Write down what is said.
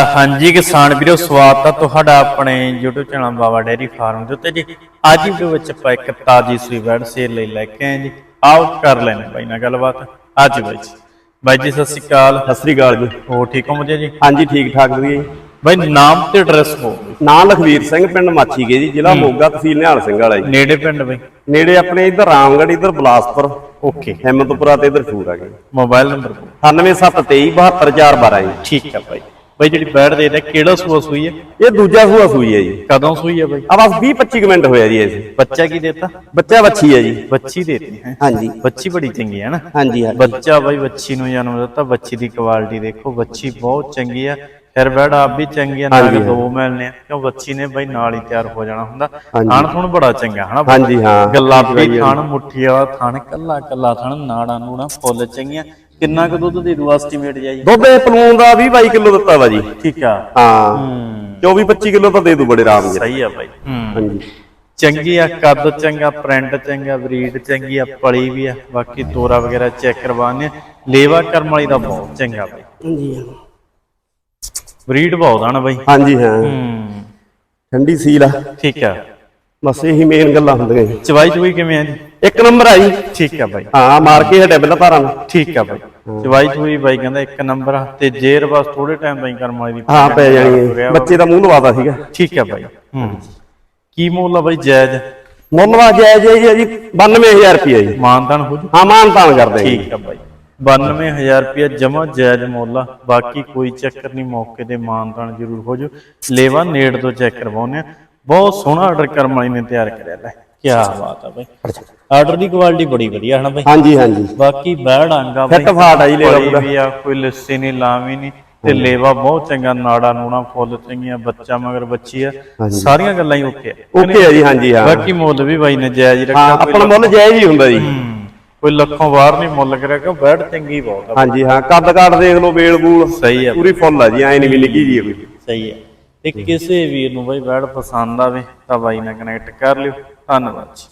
ਹਾਂਜੀ ਕਿਸਾਨ ਵੀਰੋ ਸਵਾਗਤ ਹੈ ਤੁਹਾਡਾ ਆਪਣੇ YouTube channel Baba dairy farm ਦੇ ਉੱਤੇ ਜੀ। ਅੱਜ ਦੀ ਵਿੱਚ ਆਪਾਂ ਇੱਕ ਤਾਜੀ ਸੂਈ ਬੈਡ ਸੇਲ ਲਈ ਲੈ ਕੇ ਆਏ ਜੀ। ਆਓ ਕਰ ਲੈਣੇ ਬਾਈ ਨਾਲ ਗੱਲਬਾਤ। ਅੱਜ ਬਾਈ ਜੀ ਬਾਈ ਜੀ ਸਤਿ ਸ਼੍ਰੀ ਅਕਾਲ। ਸਤਿ ਸ੍ਰੀ ਅਕਾਲ ਜੀ। ਹੋ ਠੀਕ ਹੋ ਮੁਝੇ ਜੀ? ਹਾਂਜੀ ਠੀਕ ਠਾਕ ਵਧੀਆ ਜੀ। ਬਾਈ ਨਾਮ ਤੇ ਐਡਰੈਸ ਹੋ ਨਾਂ ਲਖਵੀਰ ਸਿੰਘ ਪਿੰਡ ਮਾਛੀਗੇ ਜੀ ਜ਼ਿਲ੍ਹਾ ਮੋਗਾ ਤਹਿਸੀਲ ਨਿਹਾਲ ਸਿੰਘ ਵਾਲਾ ਜੀ। ਨੇੜੇ ਪਿੰਡ ਬਾਈ? ਨੇੜੇ ਆਪਣੇ ਇੱਧਰ ਰਾਮਗੜ੍ਹ ਇੱਧਰ ਬਲਾਸਪੁਰ। ਓਕੇ। ਹਿੰਮਤਪੁਰਾ ਤੇ ਇੱਧਰ ਫੂਰ ਆ ਗਏ ਮੋਬਾਈਲ ਨੰਬਰ 9773272412 ਜੀ। ਠੀਕ ਹੈ ਬਾਈ। ਬਾਈ ਜਿਹੜੀ ਬੈਡ ਦੇ ਇਹਦਾ ਕਿਹੜਾ ਸੂਆ ਸੂਈ ਹੈ ਇਹ ਦੂਜਾ ਸੂਆ ਸੂਈ ਹੈ ਜੀ। ਕਦੋਂ ਸੂਈ ਹੈ ਬਾਈ? ਆ ਬਸ 20 25 ਮਿੰਟ ਹੋਇਆ ਜੀ ਇਸ ਬੱਚਾ ਕੀ ਦੇਤਾ? ਬੱਚਾ ਵੱਛੀ ਹੈ ਜੀ। ਬੱਚੀ ਦੇਤੀ। ਹੈ ਹਾਂਜੀ। ਬੱਚੀ ਬੜੀ ਚੰਗੀ ਹੈ ਨਾ। ਹਾਂਜੀ ਹਾਂ ਬੱਚਾ ਬਾਈ ਬੱਚੀ ਨੂੰ ਜਨਮ ਦਿੱਤਾ। ਬੱਚੀ ਦੀ ਕੁਆਲਿਟੀ ਦੇਖੋ ਬੱਚੀ ਬਹੁਤ ਚੰਗੀ ਆ। ਫਿਰ ਬੈਡ ਆਪ ਵੀ ਚੰਗੀ ਆ ਨਾਲ ਹਾਂਜੀ, ਦੋ ਮਿਲਨੇ ਆ। ਕਿਉਂ ਬੱਚੀ ਨੇ ਬਾਈ ਨਾਲ ਹੀ ਤਿਆਰ ਹੋ ਜਾਣਾ ਹੁੰਦਾ। ਹਾਂਜੀ। ਥਣ ਥਣ ਬੜਾ ਚੰਗਾ ਹਨਾ? ਹਾਂਜੀ ਹਾਂ। ਗੁਲਾਬੀ ਥਣ ਮੁੱਠੀ ਵਾਲਾ ਥਣ ਕੱਲਾ ਕੱਲਾ ਥਣ ਨਾੜਾਂ ਨੂੜਾਂ ਫੁੱਲ ਚੰਗੀਆਂ। ਕਿੰਨਾ ਕੁ ਦੁੱਧ ਦੀ ਰੂ ਐਸਟੀਮੇਟ ਜਾਈ? ਦੁੱਧ ਇਹ ਪਲੂਨ ਦਾ 20 22 ਕਿਲੋ ਦਿੱਤਾ ਵਾ ਜੀ। ਠੀਕ ਆ। ਹਾਂ। ਹੂੰ। 24 25 ਕਿਲੋ ਤਾਂ ਦੇ ਦੂ ਬੜੇ ਆਰਾਮ ਜੀ ਸਹੀ ਆ ਬਾਈ। ਹੂੰ। ਹਾਂਜੀ। ਚੰਗੀ ਆ ਕੱਦ ਚੰਗਾ ਪ੍ਰਿੰਟ ਚੰਗਾ ਬਰੀਡ ਚੰਗੀ ਆ ਪਲੀ ਵੀ ਆ। ਬਾਕੀ ਤੋਰਾ ਵਗੈਰਾ ਚੈੱਕ ਕਰਵਾਉਂਦੇ ਆ। ਲੇਵਾ ਕਰਮ ਵਾਲੀ ਦਾ ਬਹੁਤ ਚੰਗਾ ਬਾਈ। ਹਾਂਜੀ ਬਰੀਡ ਬਹੁਤ ਆ ਨਾ ਬਾਈ। ਹਾਂਜੀ ਹਾਂ। ਹੂੰ। ਠੰਡੀ ਸੀਲ ਆ। ਠੀਕ ਆ। ਬਸ ਇਹੀ ਮੇਨ ਗੱਲਾਂ ਹੁੰਦੀਆਂ ਜੀ ਚਵਾਈ ਚੁਈ ਕਿਵੇਂ ਆ ਜੀ? ਇੱਕ ਨੰਬਰ ਆ ਜੀ। ਠੀਕ ਆ ਬਾਈ। ਹਾਂ ਮਾਰ ਕੇ ਹਟੇ ਪਹਿਲਾਂ ਧਾਰਾਂ ਨੂੰ। ਠੀਕ ਆ ਬਾਈ। ਚਵਾਈ ਚੁਈ ਬਾਈ ਕਹਿੰਦਾ ਇੱਕ ਨੰਬਰ ਆ। ਤੇ ਜੇਰ ਬਸ ਥੋੜੇ ਟਾਈਮ ਤਾਈਂ ਕਰਮ ਵਾਲੀ ਦੀ ਹਾਂ ਪੈ ਜਾਣੀ ਹੈ ਬੱਚੇ ਦਾ ਮੂੰਹ ਲਵਾਤਾ ਸੀਗਾ। ਠੀਕ ਆ ਬਾਈ। ਹੂੰ। ਕੀ ਮੁੱਲ ਆ ਬਾਈ ਜਾਇਜ਼? ਮੁੱਲ ਵਾ ਜਾਇਜ਼ ਹੈ ਜੀ 92000 ਰੁਪਏ ਜੀ। ਮਾਨਦਾਨ ਹੋ ਜੂ। ਹਾਂ ਮਾਨ ਤਾਨ ਕਰਦੇ ਠੀਕ ਆ ਬਾਈ। 92000 ਰੁਪਏ ਜਮਾ ਜਾਇਜ਼ ਮੁੱਲ ਆ। ਬਾਕੀ ਕੋਈ ਚੱਕਰ ਨਹੀਂ ਮੌਕੇ ਤੇ ਮਾਨਦਾਨ ਜ਼ਰੂਰ ਹੋ ਜੂ ਲੇਵਾ ਨੇੜ ਤੋਂ ਚੈੱਕ ਕਰਵਾਉਨੇ ਆ। ਬਹੁਤ ਸੋਹਣਾ ਆਰਡਰ ਕਰਮ ਵਾਲੀ ਨੇ ਤਿਆਰ ਕਰਿਆ ਲੈ। ਕੀ ਬਾਤ ਆ ਬਾਈ। ਆਰਡਰ ਦੀ ਕੁਆਲਿਟੀ ਬੜੀ ਵਧੀਆ ਹੈ ਨਾ ਬਾਈ? ਹਾਂਜੀ ਹਾਂਜੀ। ਬਾਕੀ ਬੈੜ ਆਂਗਾ ਫਿੱਟ ਫਾਟ ਆ ਜੀ ਲੇਵਾ ਬੜੀ ਪੂਰਾ। ਵੀ ਆ ਕੋਈ ਲੱਸੀ ਨਹੀਂ ਲਾਵੀ ਨਹੀਂ। ਤੇ ਲੇਵਾ ਬਹੁਤ ਚੰਗਾ ਨਾੜਾ ਨੂਣਾ ਫੁੱਲ ਚੰਗੀਆਂ ਬੱਚਾ ਮਗਰ ਬੱਚੀ ਆ। ਸਾਰੀਆਂ ਗੱਲਾਂ ਹੀ ਓਕੇ ਆ। ਓਕੇ ਹੈ ਜੀ ਹਾਂਜੀ ਹਾਂ। ਬਾਕੀ ਮੁੱਲ ਵੀ ਬਾਈ ਨੇ ਜਾਇਜ਼ ਰੱਖਿਆ ਆਪਣਾ ਮੁੱਲ ਜਾਇਜ਼ ਹੀ ਹੁੰਦਾ ਜੀ। ਕੋਈ ਲੱਖੋਂ ਬਾਹਰ ਨਹੀਂ ਮੁੱਲ ਕਰਿਆ ਕਿ ਬੈੜ ਚੰਗੀ ਬਹੁਤ ਆ। ਹਾਂਜੀ ਹਾਂ ਕੱਦ ਕਾਟ ਦੇਖ ਲਓ ਵੇਲ ਬੂਲ ਸਹੀ ਆ। ਪੂਰੀ ਫੁੱਲ ਆ ਜੀ ਐ ਨਹੀਂ ਵੀ ਨਿੱਕੀ ਜੀ ਕੋਈ। ਸਹੀ ਹੈ ਤੇ ਕਿਸੇ ਵੀਰ ਨੂੰ ਬਾਈ ਬੈੜ ਪਸੰਦ ਆਵੇ ਤਾਂ ਬਾਈ ਨਾਲ ਕਨੈਕਟ ਕਰ ਲਿਓ। ਧੰਨਵਾਦ ਜੀ।